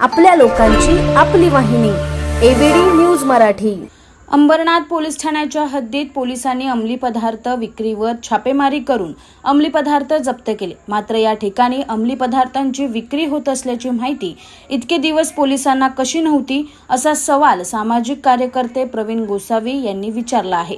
आपल्या लोकांची आपली वाहिनी ABD news Marathi. Ambernath police ठाण्याच्या हद्दीत पोलिसांनी अंमली पदार्थ विक्रीवर छापेमारी करून अंमली पदार्थ जप्त केले. मात्र या ठिकाणी अंमली पदार्थांची विक्री होत असल्याची माहिती इतके दिवस पोलिसांना कशी नव्हती असा सवाल सामाजिक कार्यकर्ते प्रवीण गोसावी यांनी विचारला आहे.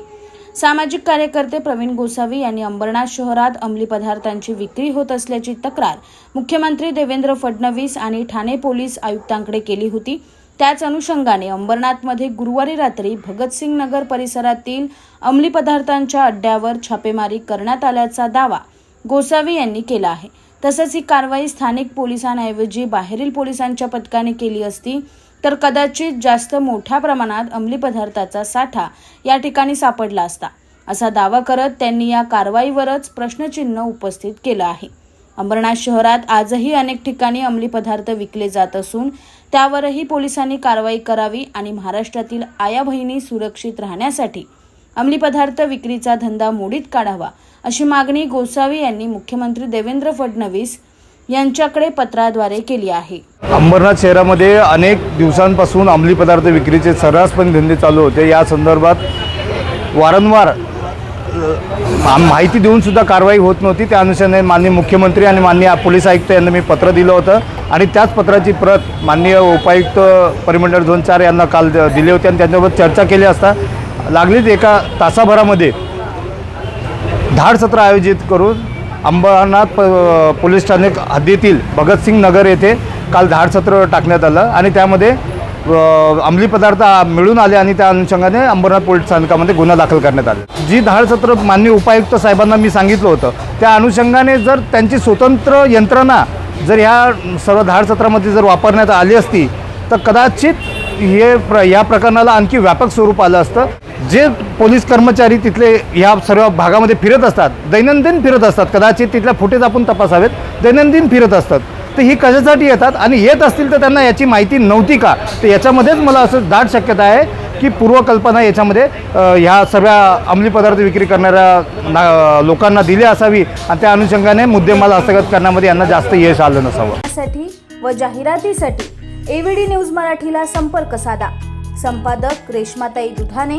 सामाजिक कार्यकर्ते प्रवीण गोसावी यांनी अंबरनाथ शहरात अंमली पदार्थांची विक्री होत असल्याची तक्रार मुख्यमंत्री देवेंद्र फडणवीस आणि ठाणे पोलीस आयुक्तांकडे केली होती. त्याच अनुषंगाने अंबरनाथमध्ये गुरुवारी रात्री भगतसिंग नगर परिसरातील अंमली पदार्थांच्या अड्ड्यावर छापेमारी करण्यात आल्याचा दावा गोसावी यांनी केला आहे. तसंच ही कारवाई स्थानिक पोलिसांऐवजी बाहेरील पोलिसांच्या पथकाने केली असती. तर कदाचित जास्त मोठ्या प्रमाणात अंमली पदार्थाचा साठा या ठिकाणी सापडला असता. असा दावा करत त्यांनी या कारवाईवरच प्रश्नचिन्ह उपस्थित केलं आहे. अंबरनाथ शहरात आजही अनेक ठिकाणी अंमली पदार्थ विकले जात असून त्यावरही पोलिसांनी कारवाई करावी आणि महाराष्ट्रातील आया बहिणी सुरक्षित राहण्यासाठी अंमली पदार्थ विक्रीचा धंदा मोडीत काढावा अशी मागणी गोसावी यांनी मुख्यमंत्री देवेंद्र फडणवीस यांच्याकडे पत्राद्वारे केली आहे. अंबरनाथ शहरामध्ये अनेक दिवसांपासून अंमली पदार्थ विक्रीचे सर्रासपणे धंदे चालू होते. या संदर्भात वारंवार माहिती देऊन सुद्धा कारवाई होत नव्हती. त्या अनुषंगाने माननीय मुख्यमंत्री आणि माननीय पोलीस आयुक्त यांना मी पत्र दिलं होतं. आणि त्याच पत्राची प्रत माननीय उपायुक्त परिमंडळ झोन चार यांना काल दिले होते. आणि त्यांच्याबरोबर चर्चा केली असता लागलीच एका तासाभरामध्ये धाड सत्र आयोजित करून अंबरनाथ प पोलीस ठाणे हद्दीतील भगतसिंग नगर येथे काल धाडसत्र टाकण्यात आलं आणि त्यामध्ये अंमली पदार्थ मिळून आले आणि त्या अनुषंगाने अंबरनाथ पोलीस स्थानकामध्ये गुन्हा दाखल करण्यात आले. जी धाडसत्र मान्य माननीय उपायुक्त साहेबांना मी सांगितलं होतं त्या अनुषंगाने जर त्यांची स्वतंत्र यंत्रणा जर ह्या सर्व धाडसत्रामध्ये जर वापरण्यात आली असती तर कदाचित हे प्र या प्रकरणाला आणखी व्यापक स्वरूप आलं असतं. जे पोलीस कर्मचारी तिथले या सर्व भागामध्ये फिरत असतात दैनंदिन फिरत असतात कदाचित तिथल्या फुटेज आपण तपासावेत दैनंदिन फिरत असतात तर ही कशासाठी येतात आणि येत असतील तर त्यांना याची माहिती नव्हती का? तर याच्यामध्येच मला असं दाट शक्यता आहे की पूर्वकल्पना याच्यामध्ये ह्या सगळ्या अंमली पदार्थ विक्री करणाऱ्या ना लोकांना दिली असावी आणि त्या अनुषंगाने मुद्देमाल हस्तगत करण्यामध्ये यांना जास्त यश आलं नसावं. साठी व जाहिरातीसाठी एव्हीडी न्यूज मराठीला संपर्क साधा. संपादक Reshmatai Dudhane